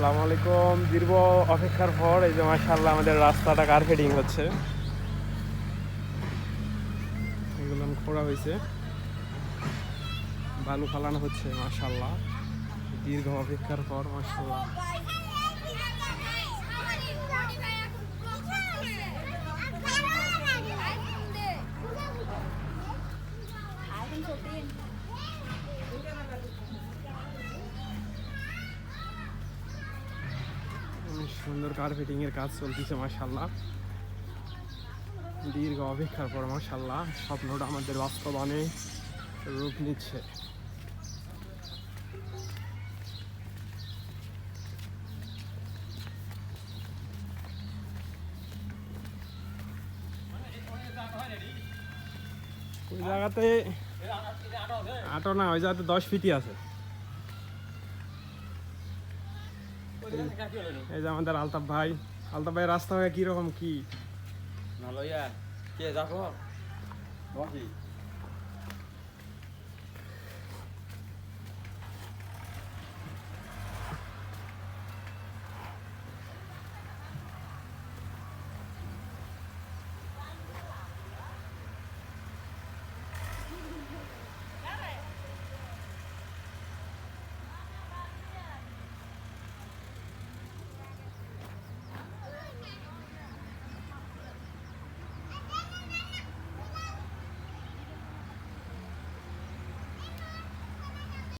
আসসালামু আলাইকুম। দীর্ঘ অপেক্ষার পর এই যে মাশাআল্লাহ আমাদের রাস্তাটা কার্পেটিং হচ্ছে। এগুলো খোঁড়া হয়েছে। বালু ফালানো হচ্ছে, মাশাআল্লাহ। দীর্ঘ অপেক্ষার পর, মাশাআল্লাহ। অনেক সুন্দর কার্পেটিং এর কাজ চলতেছে, মাশাআল্লাহ। দীর্ঘ অপেক্ষার পর, মাশাআল্লাহ, স্বপ্নটা আমাদের বাস্তবায়নে রূপ নিচ্ছে। ওই জায়গাতে আটো না, ওই জায়গাতে দশ ফিটি আছে। এই যে আমাদের আলতাফ ভাই। আলতাফ ভাই, রাস্তা হয়ে কীরকম কি? ভালো ইয়া কে দেখো